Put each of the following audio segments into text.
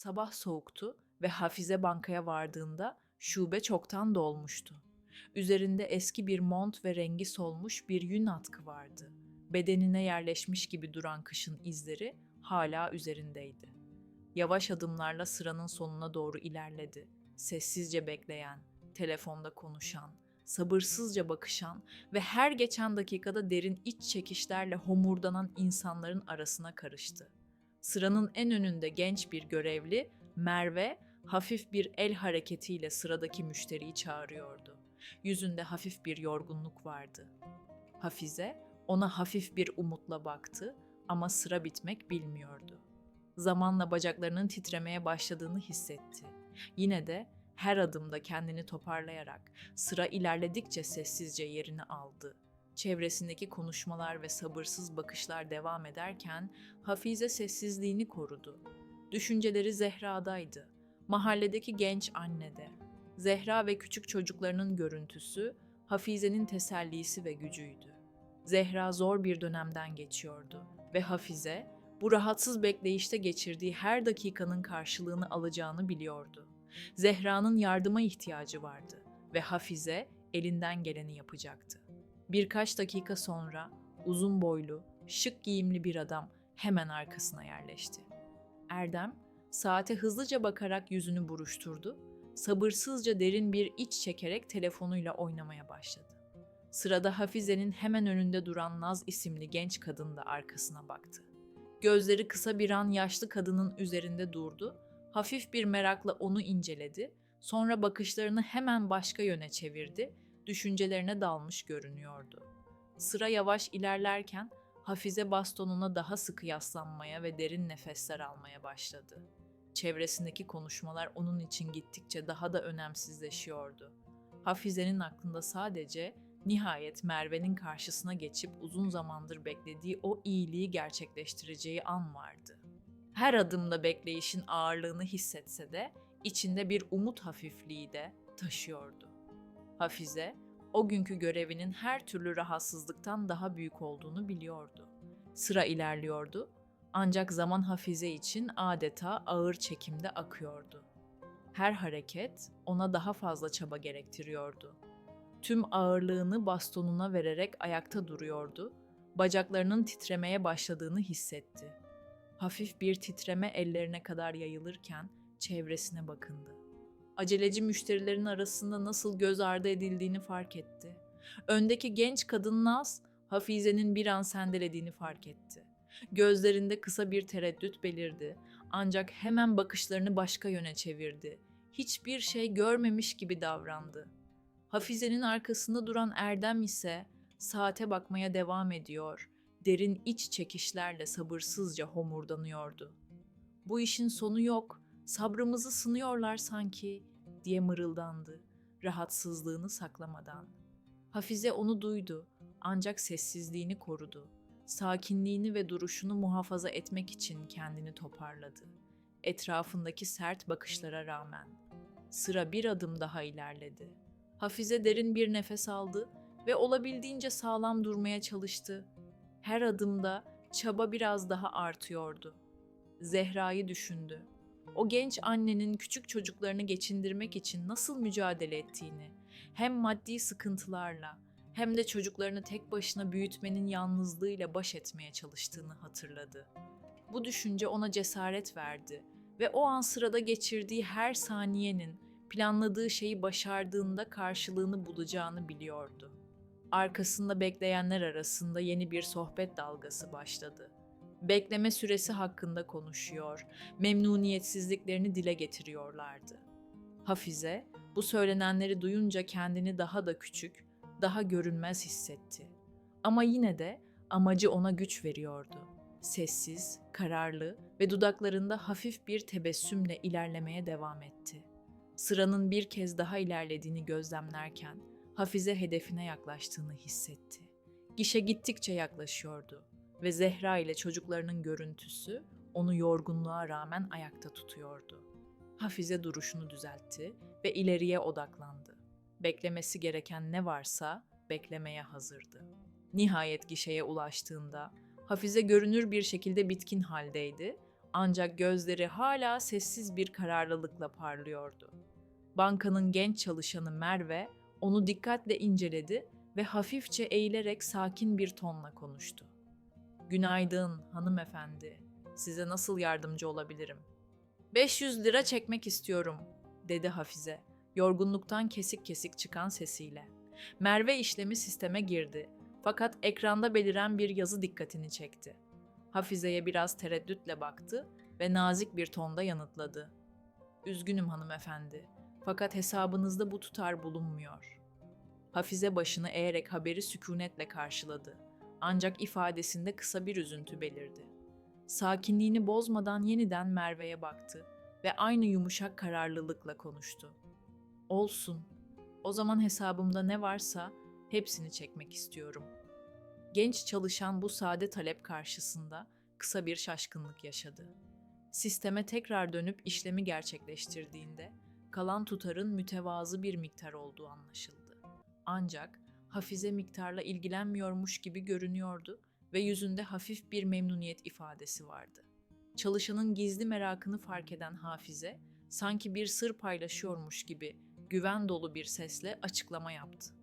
Sabah soğuktu ve Hafize bankaya vardığında şube çoktan dolmuştu. Üzerinde eski bir mont ve rengi solmuş bir yün atkı vardı. Bedenine yerleşmiş gibi duran kışın izleri hala üzerindeydi. Yavaş adımlarla sıranın sonuna doğru ilerledi. Sessizce bekleyen, telefonda konuşan, sabırsızca bakışan ve her geçen dakikada derin iç çekişlerle homurdanan insanların arasına karıştı. Sıranın en önünde genç bir görevli, Merve, hafif bir el hareketiyle sıradaki müşteriyi çağırıyordu. Yüzünde hafif bir yorgunluk vardı. Hafize ona hafif bir umutla baktı ama sıra bitmek bilmiyordu. Zamanla bacaklarının titremeye başladığını hissetti. Yine de her adımda kendini toparlayarak sıra ilerledikçe sessizce yerini aldı. Çevresindeki konuşmalar ve sabırsız bakışlar devam ederken Hafize sessizliğini korudu. Düşünceleri Zehra'daydı. Mahalledeki genç annede. Zehra ve küçük çocuklarının görüntüsü Hafize'nin tesellisi ve gücüydü. Zehra zor bir dönemden geçiyordu ve Hafize bu rahatsız bekleyişte geçirdiği her dakikanın karşılığını alacağını biliyordu. Zehra'nın yardıma ihtiyacı vardı ve Hafize elinden geleni yapacaktı. Birkaç dakika sonra uzun boylu, şık giyimli bir adam hemen arkasına yerleşti. Erdem saate hızlıca bakarak yüzünü buruşturdu, sabırsızca derin bir iç çekerek telefonuyla oynamaya başladı. Sırada Hafize'nin hemen önünde duran Naz isimli genç kadın da arkasına baktı. Gözleri kısa bir an yaşlı kadının üzerinde durdu, hafif bir merakla onu inceledi, sonra bakışlarını hemen başka yöne çevirdi, düşüncelerine dalmış görünüyordu. Sıra yavaş ilerlerken Hafize bastonuna daha sıkı yaslanmaya ve derin nefesler almaya başladı. Çevresindeki konuşmalar onun için gittikçe daha da önemsizleşiyordu. Hafize'nin aklında sadece nihayet Merve'nin karşısına geçip uzun zamandır beklediği o iyiliği gerçekleştireceği an vardı. Her adımda bekleyişin ağırlığını hissetse de içinde bir umut hafifliği de taşıyordu. Hafize, o günkü görevinin her türlü rahatsızlıktan daha büyük olduğunu biliyordu. Sıra ilerliyordu ancak zaman Hafize için adeta ağır çekimde akıyordu. Her hareket ona daha fazla çaba gerektiriyordu. Tüm ağırlığını bastonuna vererek ayakta duruyordu. Bacaklarının titremeye başladığını hissetti. Hafif bir titreme ellerine kadar yayılırken çevresine bakındı. Aceleci müşterilerin arasında nasıl göz ardı edildiğini fark etti. Öndeki genç kadın Naz, Hafize'nin bir an sendelediğini fark etti. Gözlerinde kısa bir tereddüt belirdi ancak hemen bakışlarını başka yöne çevirdi. Hiçbir şey görmemiş gibi davrandı. Hafize'nin arkasında duran Erdem ise saate bakmaya devam ediyor, derin iç çekişlerle sabırsızca homurdanıyordu. Bu işin sonu yok, sabrımızı sınıyorlar sanki diye mırıldandı, rahatsızlığını saklamadan. Hafize onu duydu ancak sessizliğini korudu. Sakinliğini ve duruşunu muhafaza etmek için kendini toparladı. Etrafındaki sert bakışlara rağmen. Sıra bir adım daha ilerledi. Hafize derin bir nefes aldı ve olabildiğince sağlam durmaya çalıştı. Her adımda çaba biraz daha artıyordu. Zehra'yı düşündü. O genç annenin küçük çocuklarını geçindirmek için nasıl mücadele ettiğini, hem maddi sıkıntılarla hem de çocuklarını tek başına büyütmenin yalnızlığıyla baş etmeye çalıştığını hatırladı. Bu düşünce ona cesaret verdi ve o an sırada geçirdiği her saniyenin planladığı şeyi başardığında karşılığını bulacağını biliyordu. Arkasında bekleyenler arasında yeni bir sohbet dalgası başladı. Bekleme süresi hakkında konuşuyor, memnuniyetsizliklerini dile getiriyorlardı. Hafize bu söylenenleri duyunca kendini daha da küçük, daha görünmez hissetti. Ama yine de amacı ona güç veriyordu. Sessiz, kararlı ve dudaklarında hafif bir tebessümle ilerlemeye devam etti. Sıranın bir kez daha ilerlediğini gözlemlerken Hafize hedefine yaklaştığını hissetti. Gişe gittikçe yaklaşıyordu ve Zehra ile çocuklarının görüntüsü onu yorgunluğa rağmen ayakta tutuyordu. Hafize duruşunu düzeltti ve ileriye odaklandı. Beklemesi gereken ne varsa beklemeye hazırdı. Nihayet gişeye ulaştığında Hafize görünür bir şekilde bitkin haldeydi. Ancak gözleri hala sessiz bir kararlılıkla parlıyordu. Bankanın genç çalışanı Merve onu dikkatle inceledi ve hafifçe eğilerek sakin bir tonla konuştu. Günaydın hanımefendi. Size nasıl yardımcı olabilirim? 500 lira çekmek istiyorum, dedi Hafize, yorgunluktan kesik kesik çıkan sesiyle. Merve işlemi sisteme girdi. Fakat ekranda beliren bir yazı dikkatini çekti. Hafize'ye biraz tereddütle baktı ve nazik bir tonda yanıtladı. Üzgünüm hanımefendi. Fakat hesabınızda bu tutar bulunmuyor. Hafize başını eğerek haberi sükunetle karşıladı. Ancak ifadesinde kısa bir üzüntü belirdi. Sakinliğini bozmadan yeniden Merve'ye baktı ve aynı yumuşak kararlılıkla konuştu. Olsun. O zaman hesabımda ne varsa hepsini çekmek istiyorum. Genç çalışan bu sade talep karşısında kısa bir şaşkınlık yaşadı. Sisteme tekrar dönüp işlemi gerçekleştirdiğinde kalan tutarın mütevazı bir miktar olduğu anlaşıldı. Ancak Hafize miktarla ilgilenmiyormuş gibi görünüyordu ve yüzünde hafif bir memnuniyet ifadesi vardı. Çalışanın gizli merakını fark eden Hafize, sanki bir sır paylaşıyormuş gibi güven dolu bir sesle açıklama yaptı.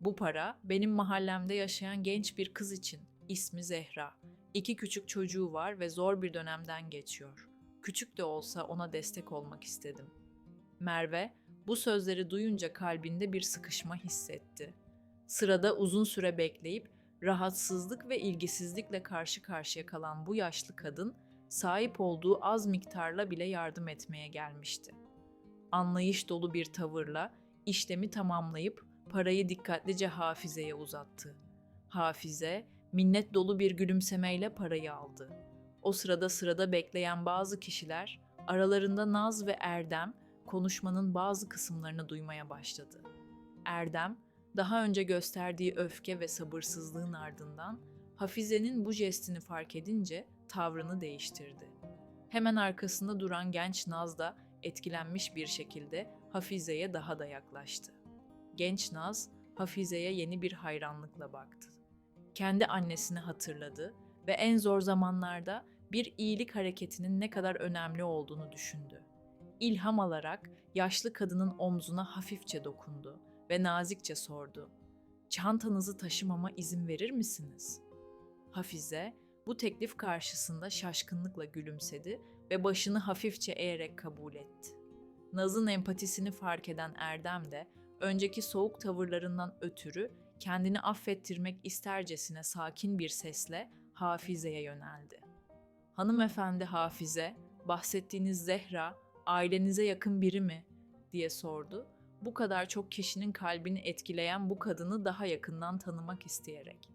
Bu para benim mahallemde yaşayan genç bir kız için. İsmi Zehra. İki küçük çocuğu var ve zor bir dönemden geçiyor. Küçük de olsa ona destek olmak istedim. Merve bu sözleri duyunca kalbinde bir sıkışma hissetti. Sırada uzun süre bekleyip rahatsızlık ve ilgisizlikle karşı karşıya kalan bu yaşlı kadın sahip olduğu az miktarla bile yardım etmeye gelmişti. Anlayış dolu bir tavırla işlemi tamamlayıp parayı dikkatlice Hafize'ye uzattı. Hafize minnet dolu bir gülümsemeyle parayı aldı. O sırada sırada bekleyen bazı kişiler aralarında Naz ve Erdem konuşmanın bazı kısımlarını duymaya başladı. Erdem daha önce gösterdiği öfke ve sabırsızlığın ardından Hafize'nin bu jestini fark edince tavrını değiştirdi. Hemen arkasında duran genç Naz da etkilenmiş bir şekilde Hafize'ye daha da yaklaştı. Genç Naz, Hafize'ye yeni bir hayranlıkla baktı. Kendi annesini hatırladı ve en zor zamanlarda bir iyilik hareketinin ne kadar önemli olduğunu düşündü. İlham alarak yaşlı kadının omzuna hafifçe dokundu ve nazikçe sordu. Çantanızı taşımama izin verir misiniz? Hafize bu teklif karşısında şaşkınlıkla gülümsedi ve başını hafifçe eğerek kabul etti. Naz'ın empatisini fark eden Erdem de önceki soğuk tavırlarından ötürü kendini affettirmek istercesine sakin bir sesle Hafize'ye yöneldi. Hanımefendi Hafize, bahsettiğiniz Zehra ailenize yakın biri mi? diye sordu. Bu kadar çok kişinin kalbini etkileyen bu kadını daha yakından tanımak isteyerek.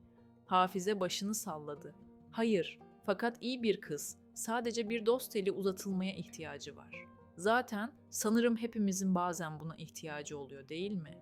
Hafize başını salladı. Hayır, fakat iyi bir kız. Sadece bir dost eli uzatılmaya ihtiyacı var. Zaten sanırım hepimizin bazen buna ihtiyacı oluyor değil mi?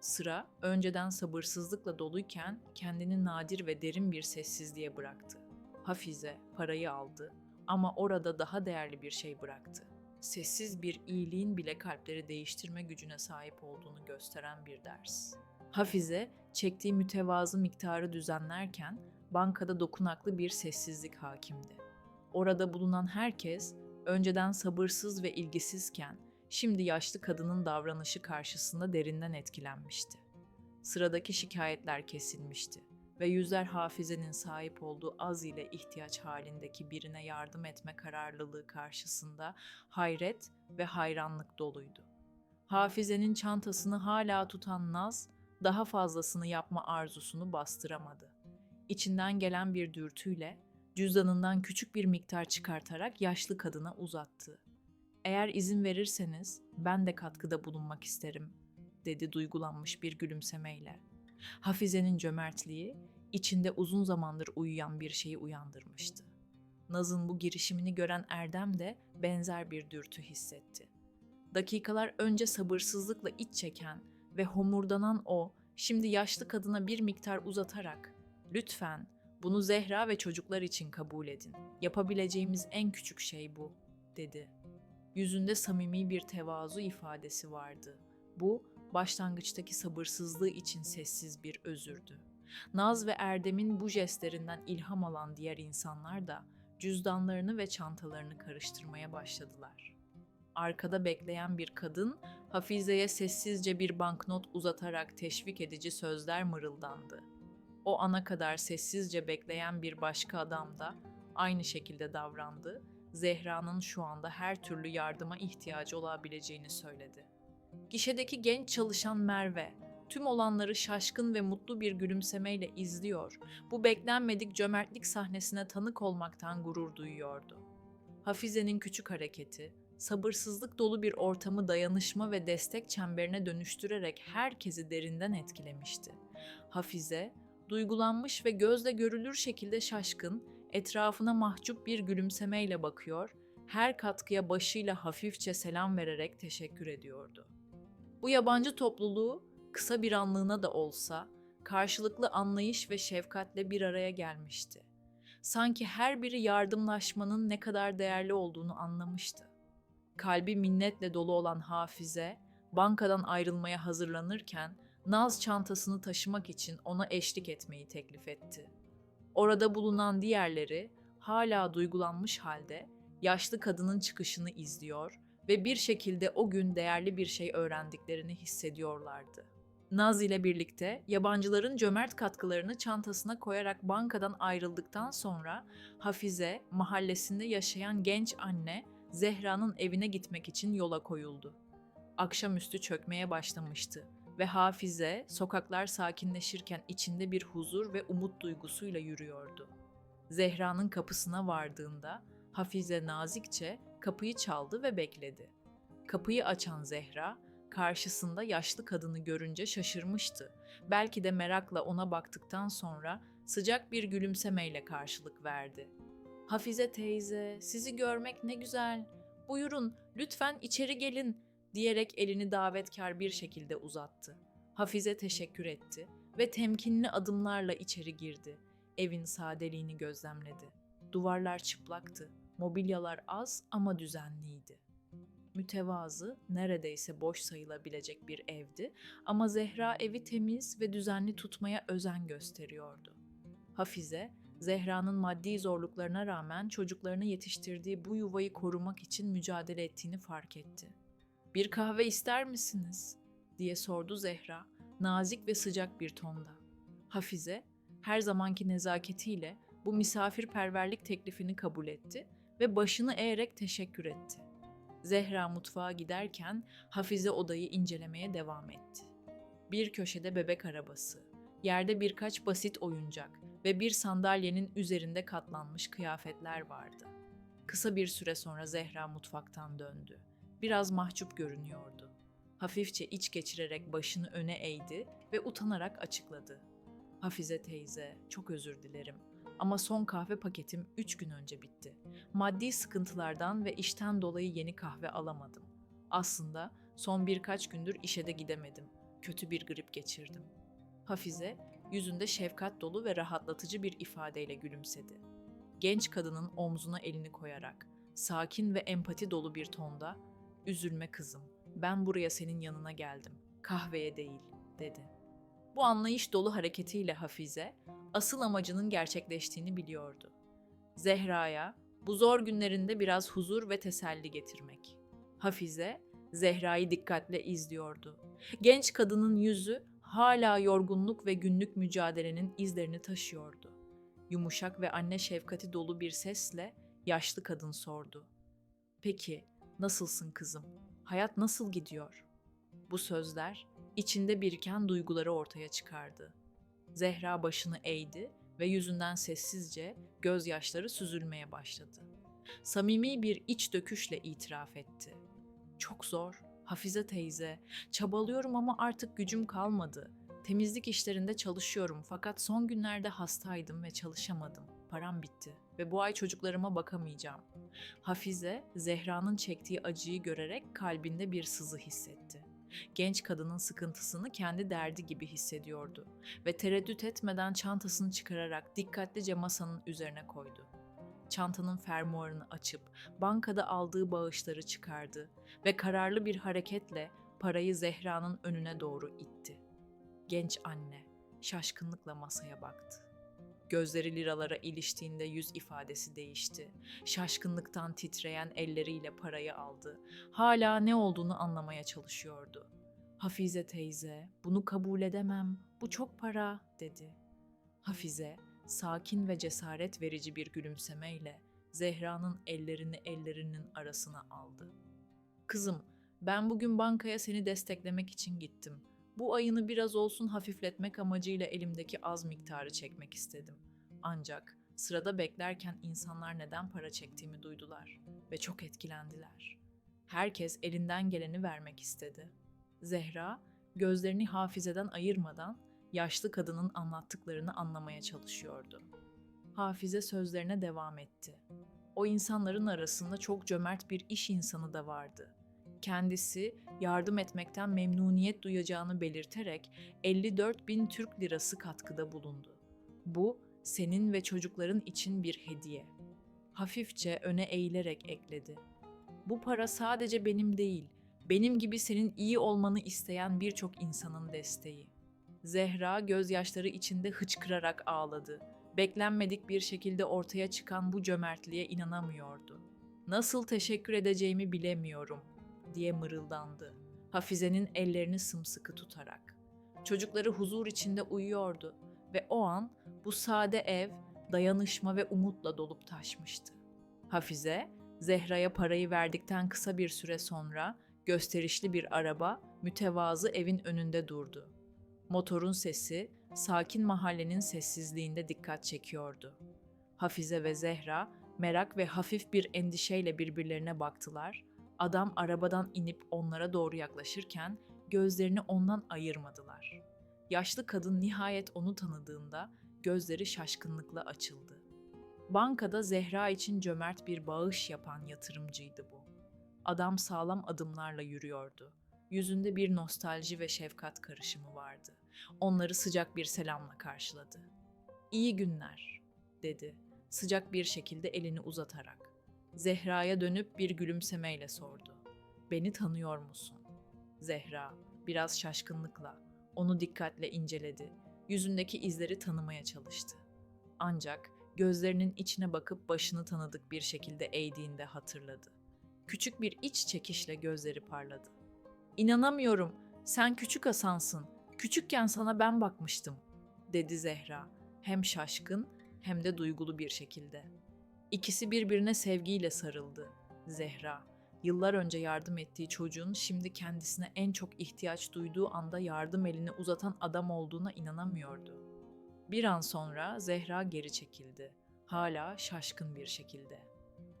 Sıra önceden sabırsızlıkla doluyken kendini nadir ve derin bir sessizliğe bıraktı. Hafize parayı aldı ama orada daha değerli bir şey bıraktı. Sessiz bir iyiliğin bile kalpleri değiştirme gücüne sahip olduğunu gösteren bir ders. Hafize çektiği mütevazı miktarı düzenlerken bankada dokunaklı bir sessizlik hakimdi. Orada bulunan herkes önceden sabırsız ve ilgisizken şimdi yaşlı kadının davranışı karşısında derinden etkilenmişti. Sıradaki şikayetler kesilmişti ve yüzler Hafize'nin sahip olduğu az ile ihtiyaç halindeki birine yardım etme kararlılığı karşısında hayret ve hayranlık doluydu. Hafize'nin çantasını hala tutan Naz, daha fazlasını yapma arzusunu bastıramadı. İçinden gelen bir dürtüyle cüzdanından küçük bir miktar çıkartarak yaşlı kadına uzattı. Eğer izin verirseniz ben de katkıda bulunmak isterim, dedi duygulanmış bir gülümsemeyle. Hafize'nin cömertliği içinde uzun zamandır uyuyan bir şeyi uyandırmıştı. Naz'ın bu girişimini gören Erdem de benzer bir dürtü hissetti. Dakikalar önce sabırsızlıkla iç çeken ve homurdanan o, şimdi yaşlı kadına bir miktar uzatarak "Lütfen bunu Zehra ve çocuklar için kabul edin. Yapabileceğimiz en küçük şey bu." dedi. Yüzünde samimi bir tevazu ifadesi vardı. Bu başlangıçtaki sabırsızlığı için sessiz bir özürdü. Naz ve Erdem'in bu jestlerinden ilham alan diğer insanlar da cüzdanlarını ve çantalarını karıştırmaya başladılar. Arkada bekleyen bir kadın Hafize'ye sessizce bir banknot uzatarak teşvik edici sözler mırıldandı. O ana kadar sessizce bekleyen bir başka adam da aynı şekilde davrandı. Zehra'nın şu anda her türlü yardıma ihtiyacı olabileceğini söyledi. Gişedeki genç çalışan Merve, tüm olanları şaşkın ve mutlu bir gülümsemeyle izliyor. Bu beklenmedik cömertlik sahnesine tanık olmaktan gurur duyuyordu. Hafize'nin küçük hareketi, sabırsızlık dolu bir ortamı dayanışma ve destek çemberine dönüştürerek herkesi derinden etkilemişti. Hafize, duygulanmış ve gözle görülür şekilde şaşkın, etrafına mahcup bir gülümsemeyle bakıyor, her katkıya başıyla hafifçe selam vererek teşekkür ediyordu. Bu yabancı topluluğu kısa bir anlığına da olsa karşılıklı anlayış ve şefkatle bir araya gelmişti. Sanki her biri yardımlaşmanın ne kadar değerli olduğunu anlamıştı. Kalbi minnetle dolu olan Hafize, bankadan ayrılmaya hazırlanırken Naz çantasını taşımak için ona eşlik etmeyi teklif etti. Orada bulunan diğerleri hala duygulanmış halde yaşlı kadının çıkışını izliyor ve bir şekilde o gün değerli bir şey öğrendiklerini hissediyorlardı. Naz ile birlikte yabancıların cömert katkılarını çantasına koyarak bankadan ayrıldıktan sonra Hafize, mahallesinde yaşayan genç anne Zehra'nın evine gitmek için yola koyuldu. Akşamüstü çökmeye başlamıştı ve Hafize sokaklar sakinleşirken içinde bir huzur ve umut duygusuyla yürüyordu. Zehra'nın kapısına vardığında Hafize nazikçe kapıyı çaldı ve bekledi. Kapıyı açan Zehra, karşısında yaşlı kadını görünce şaşırmıştı. Belki de merakla ona baktıktan sonra sıcak bir gülümsemeyle karşılık verdi. Hafize teyze, sizi görmek ne güzel. Buyurun, lütfen içeri gelin diyerek elini davetkar bir şekilde uzattı. Hafize teşekkür etti ve temkinli adımlarla içeri girdi. Evin sadeliğini gözlemledi. Duvarlar çıplaktı, mobilyalar az ama düzenliydi. Mütevazı, neredeyse boş sayılabilecek bir evdi ama Zehra evi temiz ve düzenli tutmaya özen gösteriyordu. Hafize, Zehra'nın maddi zorluklarına rağmen çocuklarını yetiştirdiği bu yuvayı korumak için mücadele ettiğini fark etti. "Bir kahve ister misiniz?" diye sordu Zehra, nazik ve sıcak bir tonda. Hafize, her zamanki nezaketiyle bu misafirperverlik teklifini kabul etti ve başını eğerek teşekkür etti. Zehra mutfağa giderken Hafize odayı incelemeye devam etti. Bir köşede bebek arabası, yerde birkaç basit oyuncak ve bir sandalyenin üzerinde katlanmış kıyafetler vardı. Kısa bir süre sonra Zehra mutfaktan döndü. Biraz mahcup görünüyordu. Hafifçe iç geçirerek başını öne eğdi ve utanarak açıkladı. Hafize teyze, çok özür dilerim. Ama son kahve paketim 3 gün önce bitti. Maddi sıkıntılardan ve işten dolayı yeni kahve alamadım. Aslında son birkaç gündür işe de gidemedim. Kötü bir grip geçirdim. Hafize yüzünde şefkat dolu ve rahatlatıcı bir ifadeyle gülümsedi. Genç kadının omzuna elini koyarak sakin ve empati dolu bir tonda "Üzülme kızım. Ben buraya senin yanına geldim. Kahveye değil." dedi. Bu anlayış dolu hareketiyle Hafize asıl amacının gerçekleştiğini biliyordu. Zehra'ya bu zor günlerinde biraz huzur ve teselli getirmek. Hafize Zehra'yı dikkatle izliyordu. Genç kadının yüzü hala yorgunluk ve günlük mücadelenin izlerini taşıyordu. Yumuşak ve anne şefkati dolu bir sesle yaşlı kadın sordu. "Peki, nasılsın kızım? Hayat nasıl gidiyor?" Bu sözler içinde biriken duyguları ortaya çıkardı. Zehra başını eğdi ve yüzünden sessizce gözyaşları süzülmeye başladı. Samimi bir iç döküşle itiraf etti. Çok zor, Hafize teyze. Çabalıyorum ama artık gücüm kalmadı. Temizlik işlerinde çalışıyorum fakat son günlerde hastaydım ve çalışamadım. Param bitti ve bu ay çocuklarıma bakamayacağım. Hafize, Zehra'nın çektiği acıyı görerek kalbinde bir sızı hissetti. Genç kadının sıkıntısını kendi derdi gibi hissediyordu ve tereddüt etmeden çantasını çıkararak dikkatlice masanın üzerine koydu. Çantanın fermuarını açıp bankada aldığı bağışları çıkardı ve kararlı bir hareketle parayı Zehra'nın önüne doğru itti. Genç anne şaşkınlıkla masaya baktı. Gözleri liralara iliştiğinde yüz ifadesi değişti. Şaşkınlıktan titreyen elleriyle parayı aldı. Hala ne olduğunu anlamaya çalışıyordu. Hafize teyze, bunu kabul edemem. Bu çok para, dedi. Hafize, sakin ve cesaret verici bir gülümsemeyle Zehra'nın ellerini ellerinin arasına aldı. Kızım, ben bugün bankaya seni desteklemek için gittim. Bu ayını biraz olsun hafifletmek amacıyla elimdeki az miktarı çekmek istedim. Ancak sırada beklerken insanlar neden para çektiğimi duydular ve çok etkilendiler. Herkes elinden geleni vermek istedi. Zehra gözlerini Hafize'den ayırmadan yaşlı kadının anlattıklarını anlamaya çalışıyordu. Hafize sözlerine devam etti. O insanların arasında çok cömert bir iş insanı da vardı. Kendisi yardım etmekten memnuniyet duyacağını belirterek 54 bin Türk lirası katkıda bulundu. Bu senin ve çocukların için bir hediye. Hafifçe öne eğilerek ekledi. Bu para sadece benim değil, benim gibi senin iyi olmanı isteyen birçok insanın desteği. Zehra gözyaşları içinde hıçkırarak ağladı. Beklenmedik bir şekilde ortaya çıkan bu cömertliğe inanamıyordu. Nasıl teşekkür edeceğimi bilemiyorum diye mırıldandı. Hafize'nin ellerini sımsıkı tutarak. Çocukları huzur içinde uyuyordu ve o an bu sade ev dayanışma ve umutla dolup taşmıştı. Hafize, Zehra'ya parayı verdikten kısa bir süre sonra gösterişli bir araba mütevazı evin önünde durdu. Motorun sesi sakin mahallenin sessizliğinde dikkat çekiyordu. Hafize ve Zehra merak ve hafif bir endişeyle birbirlerine baktılar. Adam arabadan inip onlara doğru yaklaşırken gözlerini ondan ayırmadılar. Yaşlı kadın nihayet onu tanıdığında gözleri şaşkınlıkla açıldı. Bankada Zehra için cömert bir bağış yapan yatırımcıydı bu. Adam sağlam adımlarla yürüyordu. Yüzünde bir nostalji ve şefkat karışımı vardı. Onları sıcak bir selamla karşıladı. İyi günler, dedi sıcak bir şekilde elini uzatarak. Zehra'ya dönüp bir gülümsemeyle sordu. Beni tanıyor musun? Zehra biraz şaşkınlıkla onu dikkatle inceledi. Yüzündeki izleri tanımaya çalıştı. Ancak gözlerinin içine bakıp başını tanıdık bir şekilde eğdiğinde hatırladı. Küçük bir iç çekişle gözleri parladı. İnanamıyorum. Sen küçük Hasan'sın. Küçükken sana ben bakmıştım." dedi Zehra. Hem şaşkın hem de duygulu bir şekilde. İkisi birbirine sevgiyle sarıldı. Zehra, yıllar önce yardım ettiği çocuğun şimdi kendisine en çok ihtiyaç duyduğu anda yardım elini uzatan adam olduğuna inanamıyordu. Bir an sonra Zehra geri çekildi. Hala şaşkın bir şekilde.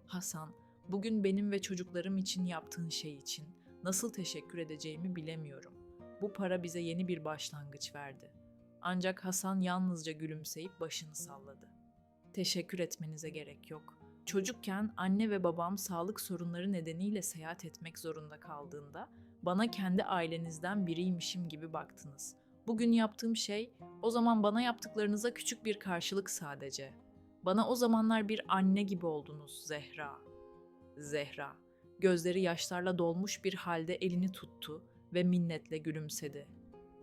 Hasan, bugün benim ve çocuklarım için yaptığın şey için nasıl teşekkür edeceğimi bilemiyorum. Bu para bize yeni bir başlangıç verdi. Ancak Hasan yalnızca gülümseyip başını salladı. Teşekkür etmenize gerek yok. Çocukken anne ve babam sağlık sorunları nedeniyle seyahat etmek zorunda kaldığında bana kendi ailenizden biriymişim gibi baktınız. Bugün yaptığım şey o zaman bana yaptıklarınıza küçük bir karşılık sadece. Bana o zamanlar bir anne gibi oldunuz Zehra. Zehra gözleri yaşlarla dolmuş bir halde elini tuttu ve minnetle gülümsedi.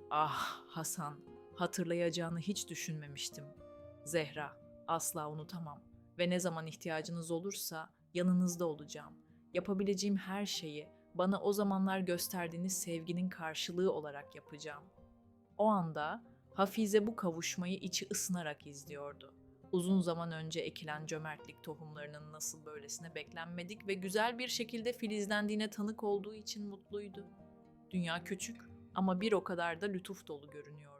Ah Hasan, hatırlayacağını hiç düşünmemiştim. Zehra, asla unutamam ve ne zaman ihtiyacınız olursa yanınızda olacağım. Yapabileceğim her şeyi bana o zamanlar gösterdiğiniz sevginin karşılığı olarak yapacağım. O anda Hafize bu kavuşmayı içi ısınarak izliyordu. Uzun zaman önce ekilen cömertlik tohumlarının nasıl böylesine beklenmedik ve güzel bir şekilde filizlendiğine tanık olduğu için mutluydu. Dünya küçük ama bir o kadar da lütuf dolu görünüyordu.